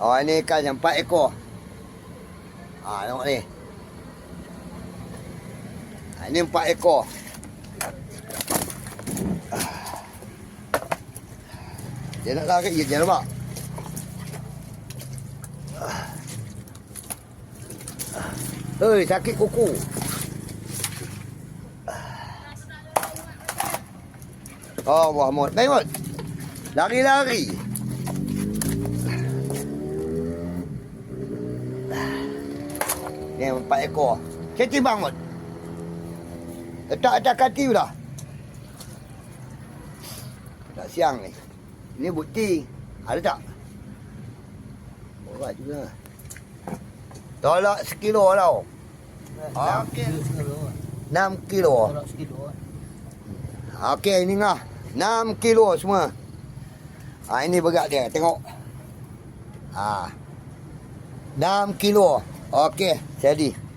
O, ano ini kanyang paiko. Ah, ano ni? Ano yung paiko? Ah. Dia nak lari, dia jangan nampak. Ah. Hei, sakit kuku. Oh, Muhammad. Tengok. Lari-lari. Ni empat ekor. Saya timbang, Muhammad. Letak atas kaki dah. Tak siang ni. Ini bukti. Ada tak? Berat juga. Tolak sekilo tau. Okey. Enam kilo. Tolak sekilo. Okey, ini ngah. 6 kilo semua. Ha, ini berat dia. Tengok. Ha. 6 kilo. Oke, jadi.